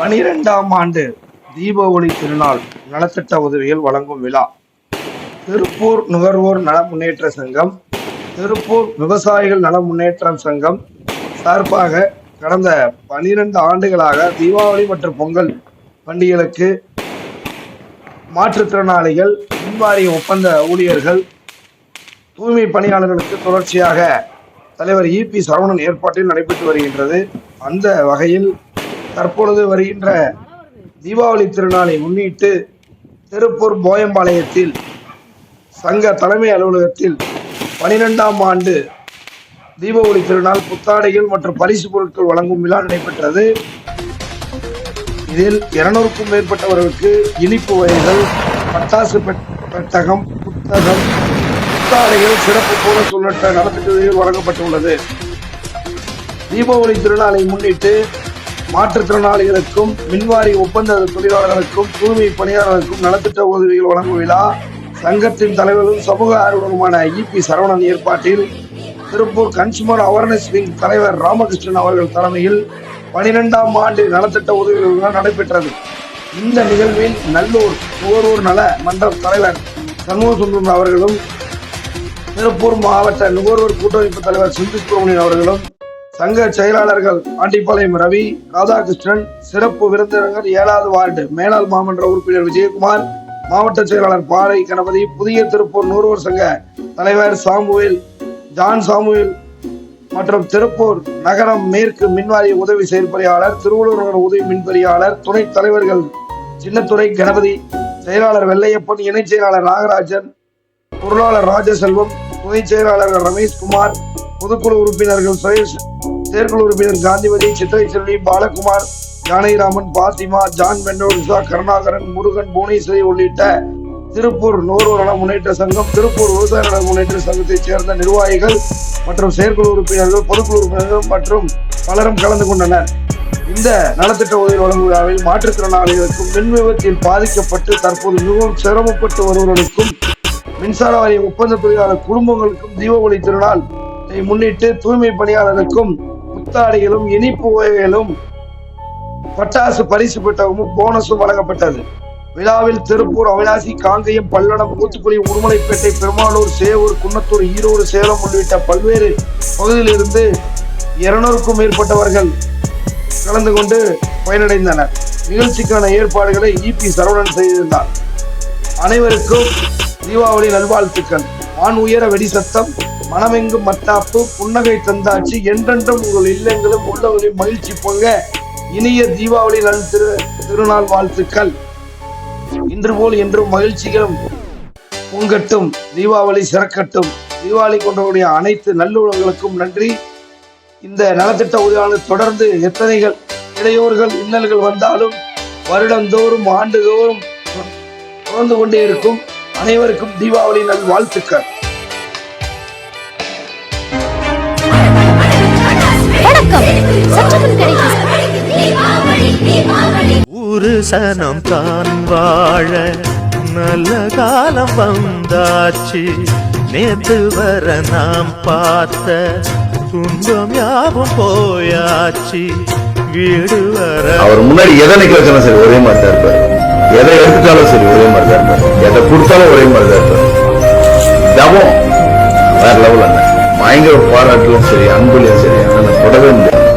பனிரெண்டாம் ஆண்டு தீபாவளி திருநாள் நலத்திட்ட உதவிகள் வழங்கும் விழா. திருப்பூர் நுகர்வோர் நல முன்னேற்ற சங்கம் திருப்பூர் விவசாயிகள் நல முன்னேற்றம் சங்கம் சார்பாக கடந்த பனிரெண்டு ஆண்டுகளாக தீபாவளி மற்றும் பொங்கல் பண்டிகைகளுக்கு மாற்றுத்திறனாளிகள் மின்வாரிய ஒப்பந்த ஊழியர்கள் தூய்மை பணியாளர்களுக்கு தொடர்ச்சியாக தலைவர் இபி சரவணன் ஏற்பாட்டில் நடைபெற்று வருகின்றது. அந்த வகையில் தற்பொழுது வருகின்ற தீபாவளி திருநாளை முன்னிட்டு திருப்பூர் போயம்பாளையத்தில் சங்க தலைமை அலுவலகத்தில் பனிரெண்டாம் ஆண்டு தீபாவளி திருநாள் புத்தாடைகள் மற்றும் பரிசு பொருட்கள் வழங்கும் விழா நடைபெற்றது. இதில் இருநூறுக்கும் மேற்பட்டவர்களுக்கு இனிப்பு வகைகள் பட்டாசு பெட்- பெட்டகம் புத்தகம் புத்தாடைகள் சிறப்பு போல உள்ளிட்ட நலத்திட்டங்கள் வழங்கப்பட்டுள்ளது. தீபாவளி திருநாளை முன்னிட்டு மாற்றுத்திறனாளிகளுக்கும் மின்வாரி ஒப்பந்த தொழிலாளர்களுக்கும் தூய்மை பணியாளர்களுக்கும் நலத்திட்ட உதவிகள் வழங்கும் விழா சங்கத்தின் தலைவரும் சமூக ஆர்வலருமான இபி சரவணன் ஏற்பாட்டில் திருப்பூர் கன்சூமர் அவேர்னஸ் விங் தலைவர் ராமகிருஷ்ணன் அவர்கள் தலைமையில் பனிரெண்டாம் ஆண்டு நலத்திட்ட உதவிகள் நடைபெற்றது. இந்த நிகழ்வில் நல்லூர் நுகர்வோர் நல மன்ற தலைவர் சண்முக சுந்தரம் அவர்களும் திருப்பூர் மாவட்ட நுகர்வோர் கூட்டமைப்பு தலைவர் சிந்து சுப்பிரமணியன் அவர்களும் சங்க செயலாளர்கள் ஆண்டிப்பாளையம் ரவி ராதாகிருஷ்ணன் சிறப்பு விருந்தினர்கள் ஏழாவது வார்டு மேலாள் மாமன்ற உறுப்பினர் விஜயகுமார் மாவட்ட செயலாளர் பாறை கணபதி புதிய திருப்பூர் நூறுவர் சங்க தலைவர் சாமுவேல் ஜான் சாமுவேல் மற்றும் திருப்பூர் நகரம் மேற்கு மின்வாரிய உதவி செயற்பொறியாளர் திருவள்ளூர் நகர உதவி மின்பொறியாளர் துணைத் தலைவர்கள் சின்னத்துறை கணபதி செயலாளர் வெள்ளையப்பன் இணைச் செயலாளர் நாகராஜன் பொருளாளர் ராஜசெல்வம் துணை செயலாளர்கள் ரமேஷ்குமார் பொதுக்குழு உறுப்பினர்கள் சுரேஷ் செயற்குழு உறுப்பினர் காந்திமதி சித்திரை செல்வி பாலகுமார் ஜானகிராமன் பாத்திமா ஜான் மெண்டோரிசா கருணாகரன் முருகன் புவனேஸ்வரி உள்ளிட்ட திருப்பூர் நுகர்வோர் நல முன்னேற்ற சங்கம் திருப்பூர் விவசாய நல முன்னேற்ற சங்கத்தைச் சேர்ந்த நிர்வாகிகள் மற்றும் செயற்குழு உறுப்பினர்கள் பொதுக்குழு உறுப்பினர்கள் மற்றும் பலரும் கலந்து கொண்டனர். இந்த நலத்திட்ட உதவி வழங்கும் விழாவில் மாற்றுத்திறனாளிகளுக்கும் மின் விபத்தில் பாதிக்கப்பட்டு தற்போது மிகவும் சிரமப்பட்டு வருவர்களுக்கும் மின்சார வாரிய ஒப்பந்த தொழிலாளர் குடும்பங்களுக்கும் தீபாவளி திருநாள் முன்னிட்டு தூய்மை பணியாளருக்கும் புத்தாடைகளும் இனிப்பு வகைகளும் பட்டாசு பரிசு பெற்றவும் போனஸும் வழங்கப்பட்டது. விழாவில் திருப்பூர் அவிலாசி காங்கயம் பல்லடம் கூத்துக்குடி உடுமலைப்பேட்டை பெருமாளூர் சேவூர் குன்னத்தூர் ஈரோடு சேலம் உள்ளிட்ட பல்வேறு பகுதியிலிருந்து இருநூறுக்கும் மேற்பட்டவர்கள் கலந்து கொண்டு பயனடைந்தனர். நிகழ்ச்சிக்கான ஏற்பாடுகளை இபி சரவணன் செய்திருந்தார். அனைவருக்கும் தீபாவளி நல்வாழ்த்துக்கள். ஆண் உயர வெடி சத்தம் மனமெங்கும் மத்தாப்பு புன்னகை தந்தாச்சு. என்றென்றும் உங்கள் இல்லங்களும் உள்ளவர்களையும் மகிழ்ச்சி பொங்க இனிய தீபாவளி நல் திரு திருநாள் வாழ்த்துக்கள். இன்று போல் என்றும் மகிழ்ச்சிகளும் பொங்கட்டும் தீபாவளி சிறக்கட்டும். தீபாவளி கொண்டவருடைய அனைத்து நல்லுறவுகளுக்கும் நன்றி. இந்த நலத்திட்ட உதவியாளர் தொடர்ந்து எத்தனைகள் இளையோர்கள் இன்னல்கள் வந்தாலும் வருடந்தோறும் ஆண்டுதோறும் தொடர்ந்து கொண்டே இருக்கும். அனைவருக்கும் தீபாவளி நல் வாழ்த்துக்கள். ஊரு சனம் தான் வாழ நல்ல காலம் வந்தாச்சு. நேத்து வர நாம் பார்த்த துன்பம் யாவும் போயாச்சு. வீடு வர அவர் முன்னாடி எதை நிக்க வச்சாலும் சரி ஒரே மாதிரி தான் இருப்பார். எதை எடுத்துட்டாலும் சரி ஒரே மாதிரி தான் இருப்பார். எதை கொடுத்தாலும் ஒரே மாதிரி தான் இருப்பார். தவம் வேற லெவல் அண்ணன் பயங்கர பாராட்டுலும் சரி அன்புலையும் சரி அண்ணனை தொடவே முடியாது.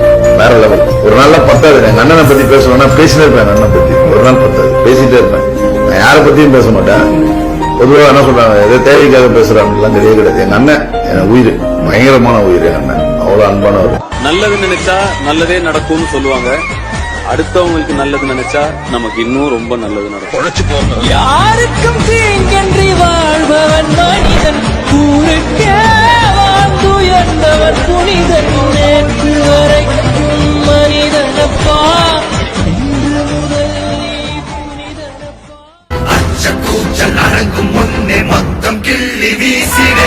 வேற லெவல் ஒரு நாள்ல பத்தாது. எங்க அண்ணனை பத்தி பேசணும்னா பேசிட்டே இருப்பேன் எங்க அண்ணனை பத்தி. ஒரு நாள் பத்தாது. பேசிட்டே இருப்பேன். நான் யாரை பத்தியும் பேச மாட்டேன். பொதுவாக என்ன சொல்றாங்க எதை தேவைக்காக பேசுறேன் அப்படிலாம் கிடையவே கிடையாது. எங்க அண்ணன் என் உயிர் பயங்கரமான உயிர் என் அண்ணன். அவ்வளவு அன்பானவர். நல்லது நினைச்சா நல்லதே நடக்கும்னு சொல்லுவாங்க. அடுத்தவங்களுக்கு நல்லது நினைச்சா நமக்கு இன்னும் ரொம்ப நல்லது நடக்கும். யாருக்கும் தீங்கன்றி வாழ்பவன் மனிதன் ஊருக்கே வாழ்ந்துயர்ந்தவன் புனிதன் நேற்று வரைக்கும் புனிதனப்பா கூச்சல் அடங்கும் முன்னே மொத்தம் கிள்ளி வீசிட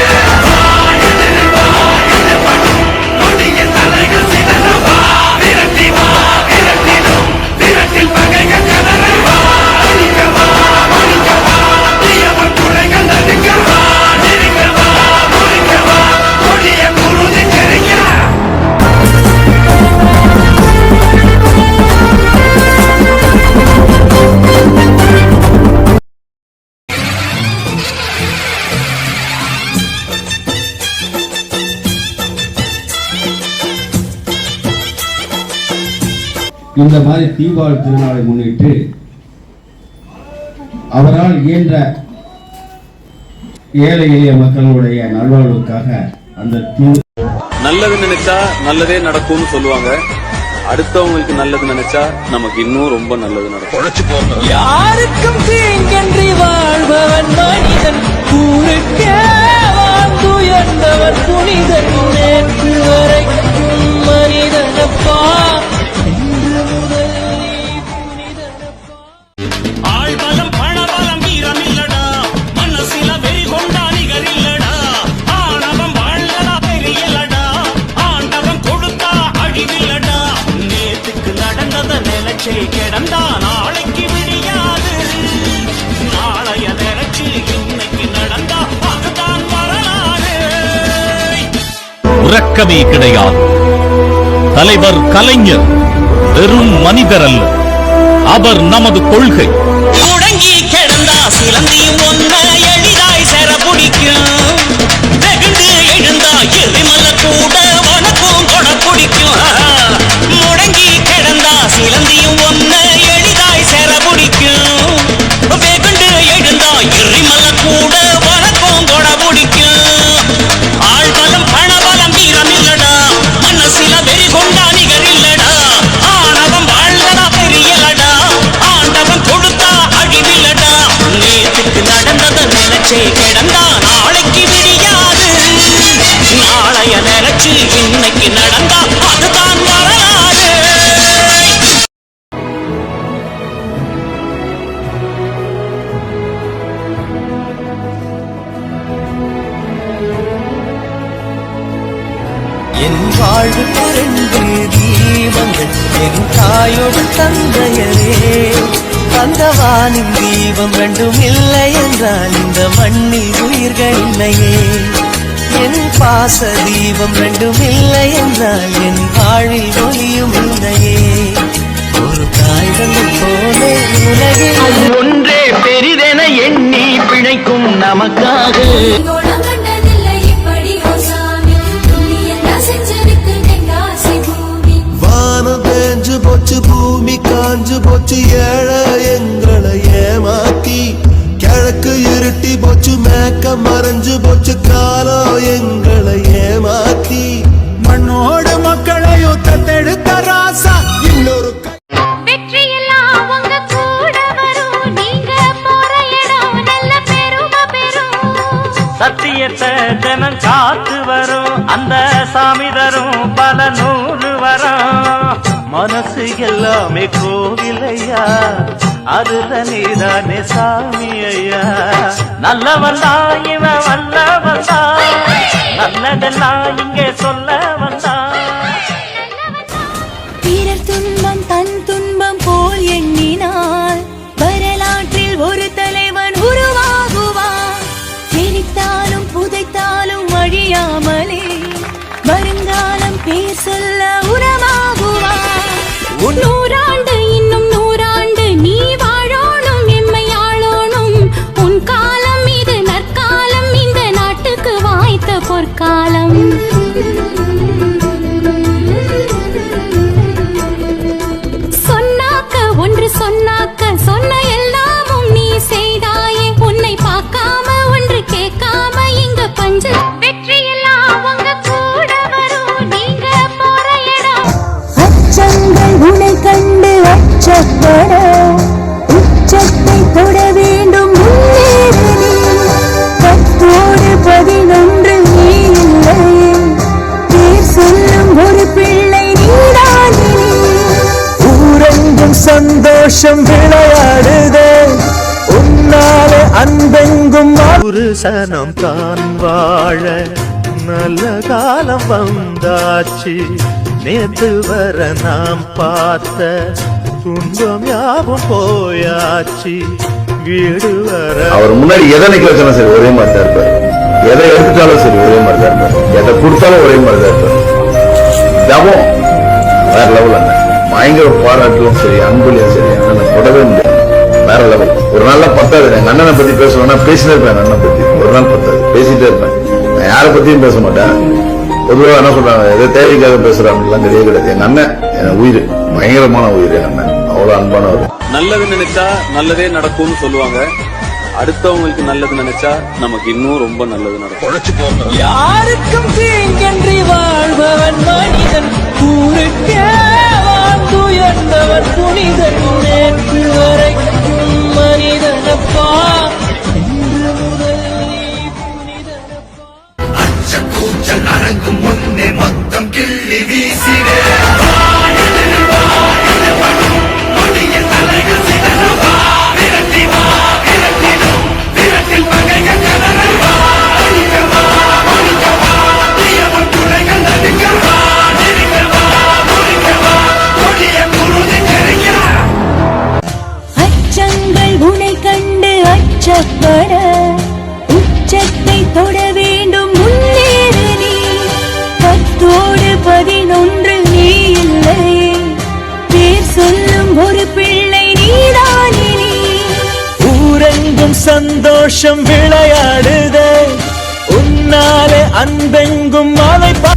இந்த மாதிரி தீபாவளி திருநாளை முன்னிட்டு அவரால் இயன்ற ஏழை எளிய மக்களுடைய நல்வாழ்வுக்காக அந்த நல்லது நினைச்சா நல்லதே நடக்கும்னு சொல்லுவாங்க. அடுத்தவங்களுக்கு நல்லது நினைச்சா நமக்கு இன்னும் ரொம்ப நல்லது நடக்கும். யாருக்கும் தீங்கன்றி வாழ்பவன் மனிதன் ஊருக்கே வாழ்ந்துயர்ந்தவன் புனிதன். நேற்று வரைக்கும் மனிதனப்பா உறக்கமே கிடையாது. தலைவர் கலைஞர் வெறும் மனிதர் அல்ல அவர் நமது கொள்கை. முடங்கி கிடந்தா சிலந்தியும் ஒன்ன என் வாழ்வு இரண்டு தீபங்கள் என் தாயோடு தந்தையரே. தந்தவானின் தீபம் ரெண்டும் இல்லை என்றால் இந்த மண்ணில் உயிர்கள் இல்லையே. என் பாச தீபம் ரெண்டும் இல்லை என்றால் என் வாழில் ஒளியும் இல்லையே. ஒரு காகிதங்கள் போலே உலகில். ஒன்றே பெரிதென எண்ணி பிழைக்கும் நமக்காக. போச்சு ஏழை எங்களை ஏமாத்தி. கிழக்கு இருட்டி போச்சு மேக்க மறைஞ்சு போச்சு காலம் எங்களை ஏமாத்தி. மண்ணோடு மக்களையும் தத்தெடுத்த ராசா இன்னொரு க- வெற்றி எல்லாம் உங்க கூட வரும். நீங்க போற இடம் நல்ல பெருமை பெறும். சத்தியத்தை ஜனம் காத்து வரும். அந்த சாமி தரும் பல நூறு வரும். மனசு எல்லாமே கோவிலையா? அதுல நீதானே சாமி ஐயா நல்ல வந்தா இவ வல்ல வந்தா நல்லதெல்லாம் இங்கே சொல்ல வந்தா பிறர் துன்பம் தன் துன்பம் போல் எண்ணினால் ஒன்று சொன்ன எல்லாமும் நீ செய்தாயே. உன்னை பார்க்காம ஒன்று கேட்காம இங்க பஞ்ச. வெற்றி எல்லாம் கூட வரும். நீங்க போற இடம். அச்சங்கள் உன்னை கண்டு அச்சப்பட சந்தோஷம் விளையாடுதே. உன்னாலே அன்பெங்கும் ஒரு சனம் தான் வாழ நல்ல காலம் வந்தாச்சு. நேத்து வர நாம் பார்த்த துன்பம் யாவும் போயாச்சு. வீடு வர அவர் முன்னாடி எதை நிக்க வச்சாலும் சரி ஒரே மாதிரி தான் இருப்பார். எதை எடுத்துட்டாலும் சரி ஒரே மாதிரி தான் இருப்பார். எதை கொடுத்தாலும் ஒரே மாதிரி தான் இருப்பார். தவம் வேற லெவல் அண்ணன் பயங்கர பாராட்டிலும் சரி அன்புலையும் சரி அண்ணனை தொடவே முடியாது வேற லெவல் ஒரு நாள்ல பத்தாது. எங்க அண்ணனை பத்தி பேசணும்னா பேசிட்டே இருப்பேன் அண்ணனை பத்தி. ஒரு நாள் பத்தாது. பேசிட்டே இருப்பேன். நான் யாரை பத்தியும் பேச மாட்டேன். பொதுவா என்ன சொல்றாங்க ஏதோ தேவைக்காக பேசுறாங்க அப்படிலாம் கிடையவே கிடையாது. எங்க அண்ணன் என் உயிர் பயங்கரமான உயிர் எங்க அண்ணன். அவ்வளவு அன்பானவர். நல்லது நினைச்சா நல்லதே நடக்கும்னு சொல்லுவாங்க. அடுத்தவங்களுக்கு நல்லது நினைச்சா நமக்கு இன்னும் ரொம்ப நல்லது நடக்கும். யாருக்கும் தீங்கன்றி வாழ்பவன் மனிதன். ஊருக்கே வாழ்ந்துயர்ந்தவன் புனிதன் நேற்று வரைக்கும் மனிதனப்பா. இன்று கூச்சல் அரங்கும் முன்னே மொத்தம் கிள்ளி வீசினே. அச்சப்பட உச்சத்தை தொட வேண்டும். முன்னேறு நீ. பத்தோடு பதினொன்று நீ இல்லை. பேர் சொல்லும் ஒரு பிள்ளை நீதானே நீ ஊரெங்கும் சந்தோஷம் விளையாடுதே. உன்னாலே அன்பெங்கும் மலை பா